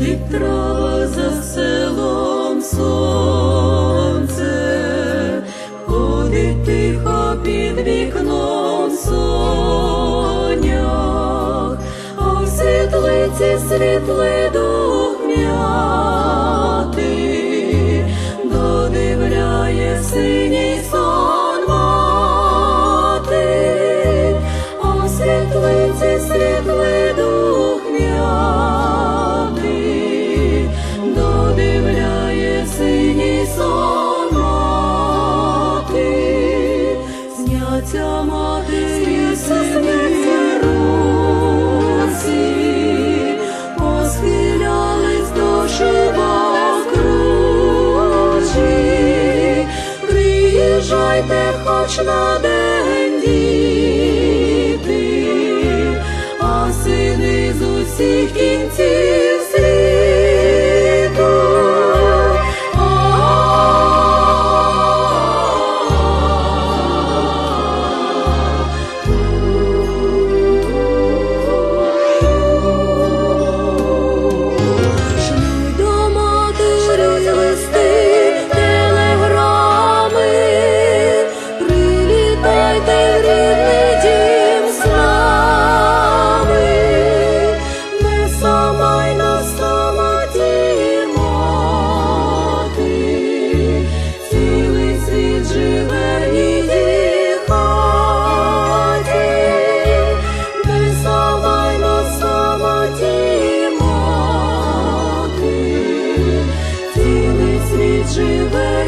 Сходить трава за селом сонце, ходить тихо під вікном сонях, а світлиці світлий приїжджайте хоч на день river.